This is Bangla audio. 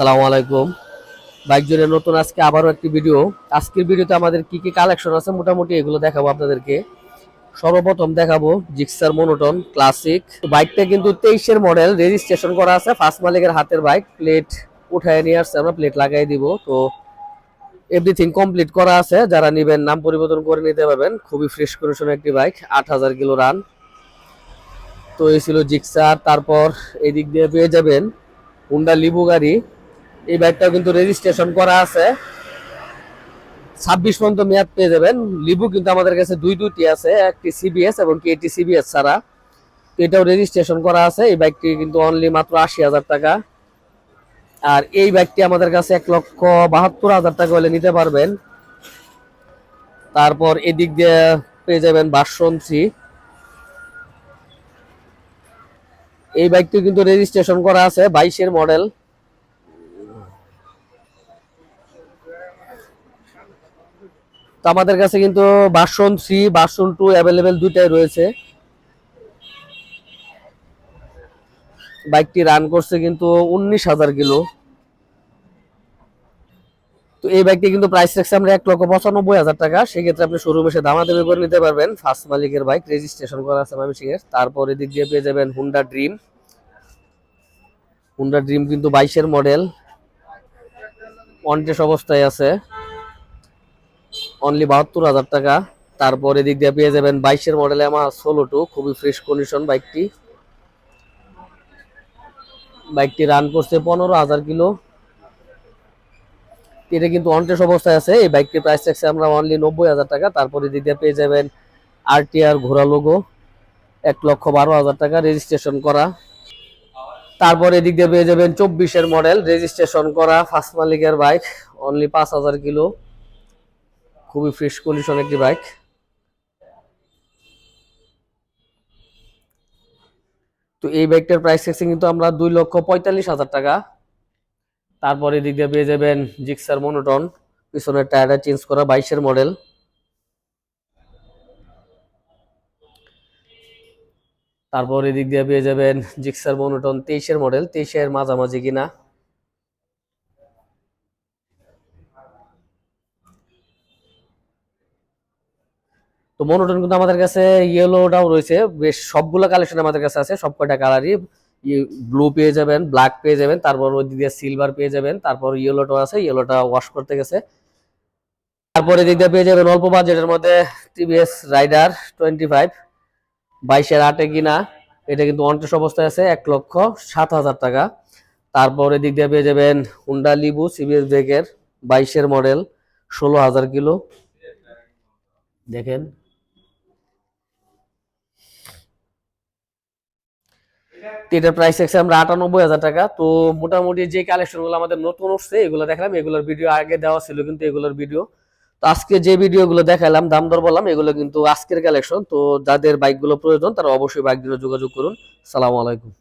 আসসালামু আলাইকুম। বাইক জুড়ে নতুন আজকে আবারও একটি ভিডিও। আজকের ভিডিওতে আমাদের কি কি কালেকশন আছে মোটামুটি এগুলো দেখাবো আপনাদেরকে। সর্বপ্রথম দেখাবো জিক্সার মনোটন ক্লাসিক। বাইকটা কিন্তু তেইশের মডেল রেজিস্ট্রেশন করা আছে ফার্স্ট মালিকের হাতের বাইক। প্লেট উঠায় নিয়ে আসছে, আমরা প্লেট লাগাই দিব। তো এভরিথিং কমপ্লিট করা আছে। যারা নিবেন, নাম পরিবর্তন করে নিতে পারবেন। খুবই ফ্রেশ কন্ডিশন একটি বাইক, আট হাজার কিলো রান তো এই ছিল জিক্সার। তারপর এদিক দিয়ে পেয়ে যাবেন হুন্ডা লিবু গাড়ি এই বাইকটাও কিন্তু রেজিস্ট্রেশন করা আছে। ছাব্বিশ পর্যন্ত মেয়াদ পেয়ে যাবেন। লিবু কিন্তু আমাদের কাছে দুই দুইটি আছে, একটি সিবিএস এবং কেটি সিবিএস ছাড়া। এটাও রেজিস্ট্রেশন করা আছে। এই বাইকটি কিন্তু অনলি মাত্র আশি হাজার টাকা। আর এই বাইকটি আমাদের কাছে এক লক্ষ বাহাত্তর হাজার টাকা হলে নিতে পারবেন। তারপর এদিক দিয়ে পেয়ে যাবেন বাসন্তী এই বাইকটি কিন্তু রেজিস্ট্রেশন করা আছে, বাইশের মডেল তো আমাদের কাছে কিন্তু বাসন থ্রি বাসন টু অ্যাভেলেবেল দুইটাই রয়েছে। বাইকটি রান করছে কিন্তু উনিশ হাজার কিলো। তো এই বাইকটি কিন্তু প্রাইস রাখছে আমরা এক লক্ষ পঁচানব্বই হাজার টাকা। সেক্ষেত্রে আপনি শোরুম এসে দামাদামি করে নিতে পারবেন। ফার্স্ট মালিকের বাইক রেজিস্ট্রেশন করা আছে ময়মনসিং এর। তারপর এদিক দিয়ে পেয়ে যাবেন হুন্ডা ড্রিম হুন্ডা ড্রিম কিন্তু বাইশের মডেল অনটেস অবস্থায় আছে। অনলি বাহাত্তর হাজার টাকা। তারপর এদিক দিয়ে পেয়ে যাবেন বাইশের মডেলে আমার ষোলো টু খুবই ফ্রেশ কন্ডিশন বাইকটি। বাইকটি রান করছে পনেরো হাজার কিলো। এটা কিন্তু অনটেস অবস্থায় আছে। এই বাইকটির প্রাইস থাকছে আমরা অনলি নব্বই হাজার টাকা। তারপরে এদিক দিয়ে পেয়ে যাবেন আরটিআর ঘোড়া লোগো এক লক্ষ বারো হাজার টাকা রেজিস্ট্রেশন করা। তারপর এদিক দিয়ে পেয়ে যাবেন চব্বিশের মডেল রেজিস্ট্রেশন করা ফার্স্ট মালিকের বাইক অনলি পাঁচ হাজার কিলো। খুবই ফ্রেশ কন্ডিশন একটি বাইক তো এই বাইকটার প্রাইস থাকছে কিন্তু আমরা দুই লক্ষ পঁয়তাল্লিশ হাজার টাকা। তারপরে এদিক দিয়ে পেয়ে যাবেন জিক্সার মনোটন পিছনের টায়ারটা চেঞ্জ করা বাইশের মডেল তারপর এদিক দিয়ে পেয়ে যাবেন জিক্সার মনোটন তেইশের মডেল তেইশের মাঝামাঝি কিনা। তো মনোটন কিন্তু আমাদের কাছে ইয়েলোটাও রয়েছে। বেশ সবগুলো কালেকশন আমাদের কাছে আছে, সব কয়টা কালারই ব্লু পেয়ে যাবেন ব্ল্যাক পেয়ে যাবেন, তারপর ওই দিকে সিলভার পেয়ে যাবেন, তারপর ইয়েলোটাও আছে ইয়েলোটা ওয়াশ করতে গেছে। তারপরে দিক দিয়ে পেয়ে যাবেন অল্প বাজেটের মধ্যে টিভিএস রাইডার টোয়েন্টি ফাইভ বাইশের আটে কিনা, এটা কিন্তু অনটেস অবস্থায় আছে এক লক্ষ সাত হাজার টাকা। তারপরে দিক দিয়ে পেয়ে যাবেন হুন্ডা লিবু সিবিএস ব্রেকের বাইশের মডেল ষোলো হাজার কিলো। দেখেন এটার প্রাইস আছে আমরা আটানব্বই হাজার টাকা। তো মোটামুটি যে কালেকশনগুলো আমাদের নতুন উঠছে, এগুলো দেখলাম। এগুলোর ভিডিও আগে দেওয়া ছিল কিন্তু এগুলোর ভিডিও তো আজকে যে ভিডিও গুলো দেখালাম, দাম দর বললাম, এগুলো কিন্তু আজকের কালেকশন তো যাদের বাইকগুলো প্রয়োজন, তারা অবশ্যই বাইকগুলো যোগাযোগ করুন। সালাম আলাইকুম।